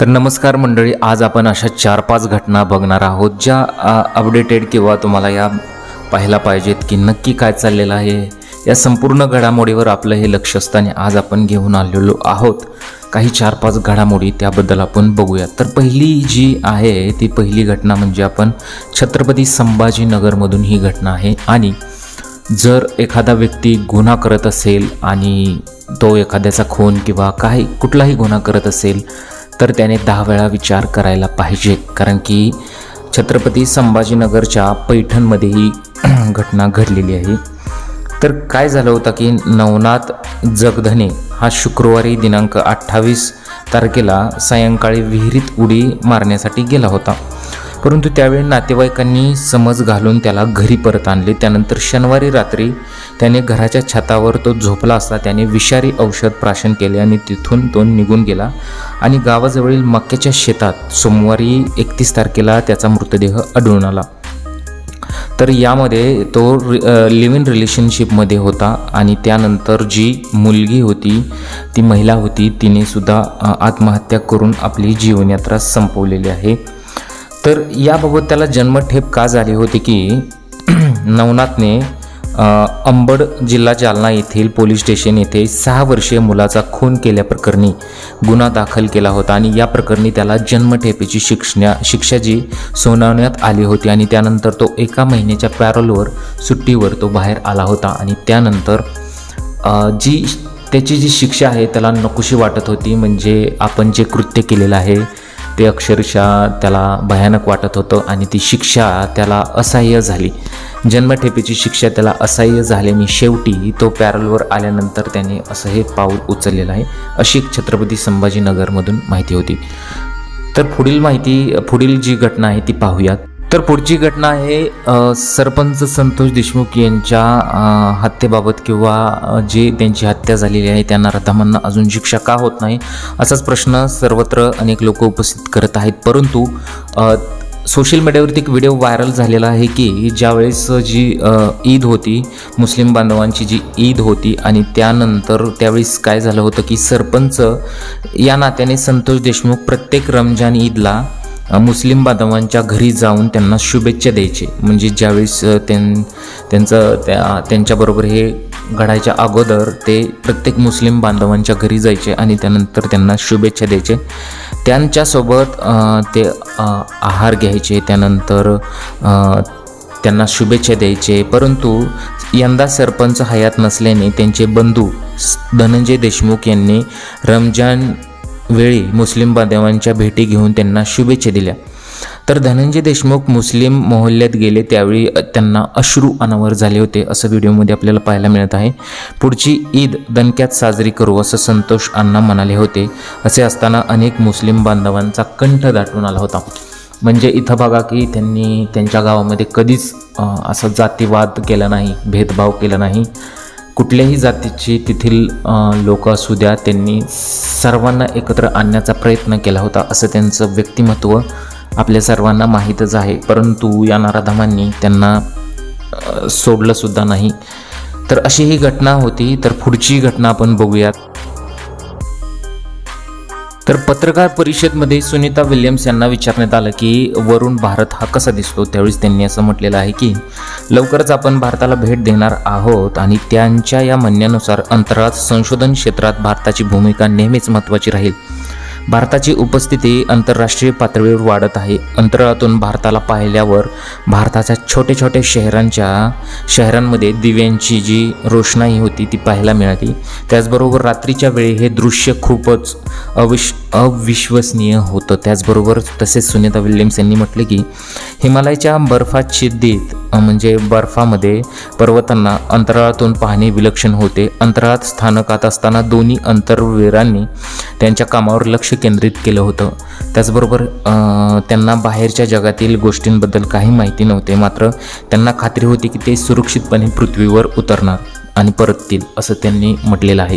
तर नमस्कार मंडळी आज आपण अशा चार पाच घटना बघणार आहोत ज्या अपडेटेड किंवा तुम्हाला या पाहायला पाहिजेत की नक्की काय चाललेलं आहे. या संपूर्ण घडामोडीवर आपलं हे लक्ष असताना आज आपण घेऊन आलेलो आहोत. काही चार पाच घडामोडी त्याबद्दल आपण बघूया तर पहिली जी आहे ती पहिली घटना म्हणजे आपण छत्रपती संभाजीनगरमधून ही घटना आहे. आणि जर एखादा व्यक्ती गुन्हा करत असेल आणि तो एखाद्याचा खून किंवा काही कुठलाही गुन्हा करत असेल तर त्याने दहा वेळा विचार करायला पाहिजे. कारण की छत्रपती संभाजीनगरच्या पैठणमध्ये ही घटना घडलेली आहे. तर काय झालं होतं की नवनाथ जगधने हा शुक्रवारी दिनांक अठ्ठावीस तारखेला सायंकाळी विहिरीत उडी मारण्यासाठी गेला होता. परंतु त्यावेळी नातेवाईकांनी समज घालून त्याला घरी परत आणले. त्यानंतर शनिवारी रात्री त्याने घराच्या छतावर तो झोपला असता त्याने विषारी औषध प्राशन केले आणि तिथून तो निघून गेला आणि गावाजवळील मक्याच्या शेतात सोमवारी एकतीस तारखेला त्याचा मृतदेह आढळून आला. तर यामध्ये तो लिव्ह इन रिलेशनशिपमध्ये होता आणि त्यानंतर जी मुलगी होती ती महिला होती तिने सुद्धा आत्महत्या करून आपली जीवनयात्रा संपवलेली आहे. तर याबाबत त्याला जन्मठेप का झाली होती की नवनाथने अंबड जिल्हा जालना येथील पोलीस स्टेशन येथे सहा वर्षीय मुलाचा खून केल्याप्रकरणी गुन्हा दाखल केला होता आणि या प्रकरणी त्याला जन्मठेपेची शिक्षण्या शिक्षा जी सुनावण्यात आली होती आणि त्यानंतर तो एका महिन्याच्या पॅरोलवर सुट्टीवर तो बाहेर आला होता आणि त्यानंतर जी त्याची जी शिक्षा आहे त्याला नकोशी वाटत होती म्हणजे आपण जे कृत्य केलेलं आहे ते अक्षरशः त्याला भयानक वाटत होतं आणि ती शिक्षा त्याला असह्य झाली. जन्मठेपेची शिक्षा त्याला असह्य झाल्याने शेवटी तो पॅरलवर आल्यानंतर त्याने असं हे पाऊल उचललेलं आहे अशी एक छत्रपती संभाजीनगरमधून माहिती होती. तर पुढील माहिती पुढील जी घटना आहे ती पाहूयात. तर पुढची घटना आहे सरपंच संतोष देशमुख यांच्या हत्येबाबत किंवा जे त्यांची हत्या झालेली आहे त्यांना रथामांना अजून शिक्षा का होत नाही असाच प्रश्न सर्वत्र अनेक लोक उपस्थित करत आहेत. परंतु सोशल मीडियावरती एक व्हिडिओ व्हायरल झालेला आहे की ज्यावेळेस जी ईद होती मुस्लिम बांधवांची जी ईद होती आणि त्यानंतर त्यावेळेस काय झालं होतं की सरपंच या नात्याने संतोष देशमुख प्रत्येक रमजान ईदला मुस्लिम बांधवांच्या घरी जाऊन त्यांना शुभेच्छा द्यायचे. म्हणजे ज्यावेळेस त्यां त्यांचं त्या त्यांच्याबरोबर हे घडायच्या अगोदर ते प्रत्येक मुस्लिम बांधवांच्या घरी जायचे आणि त्यानंतर त्यांना शुभेच्छा द्यायचे. त्यांच्यासोबत ते आहार घ्यायचे त्यानंतर त्यांना शुभेच्छा द्यायचे. परंतु यंदा सरपंच हयात नसल्याने त्यांचे बंधू धनंजय देशमुख यांनी रमजान वेळी मुस्लिम बांधवांच्या भेटी घेऊन त्यांना शुभेच्छा दिल्या. तर धनंजय देशमुख मुस्लिम मोहल्ल्यात गेले त्यावेळी त्यांना अश्रू अनावर झाले होते असं व्हिडिओमध्ये आपल्याला पाहायला मिळत आहे. पुढची ईद दणक्यात साजरी करू असं संतोष अण्णा म्हणाले होते. असे असताना अनेक मुस्लिम बांधवांचा कंठ दाटून आला होता. म्हणजे इथं बघा की त्यांनी त्यांच्या गावामध्ये कधीच असा जातीवाद केला नाही भेदभाव केला नाही. कुठल्याही जातीची तेथील लोक असू द्या त्यांनी सर्वांना एकत्र आणण्याचा प्रयत्न केला होता असं त्यांचं व्यक्तिमत्व आपल्या सर्वांना माहीतच आहे. परंतु या नाराधमांनी त्यांना सोडलंसुद्धा नाही. तर अशी ही घटना होती. तर पुढची घटना आपण बघूयात. तर पत्रकार परिषदमध्ये सुनीता विल्यम्स यांना विचारण्यात आलं की वरून भारत हा कसा दिसतो? त्यावेळेस त्यांनी असं म्हटलेलं आहे की लवकरच आपण भारताला भेट देणार आहोत आणि त्यांच्या या म्हणण्यानुसार अंतराळात संशोधन क्षेत्रात भारताची भूमिका नेहमीच महत्त्वाची राहील. भारताची उपस्थिती आंतरराष्ट्रीय पातळीवर वाढत आहे. अंतराळातून भारताला पाहिल्यावर भारताच्या छोट्या छोट्या शहरांच्या शहरांमध्ये दिव्यांची जी रोषणाई होती ती पाहायला मिळाली. त्याचबरोबर रात्रीच्या वेळी हे दृश्य खूपच अविश अविश्वसनीय होतं. त्याचबरोबर तसेच सुनीता विल्यम्स यांनी म्हटले की हिमालयाच्या बर्फात म्हणजे बर्फामध्ये पर्वतांना अंतराळातून पाहणे विलक्षण होते. अंतराळात स्थानकात असताना दोन्ही अंतरवीरांनी त्यांच्या कामावर लक्ष केंद्रित केलं होतं. त्याचबरोबर त्यांना बाहेरच्या जगातील गोष्टींबद्दल काही माहिती नव्हते मात्र त्यांना खात्री होती की ते सुरक्षितपणे पृथ्वीवर उतरणार आणि परततील असं त्यांनी म्हटलेलं आहे.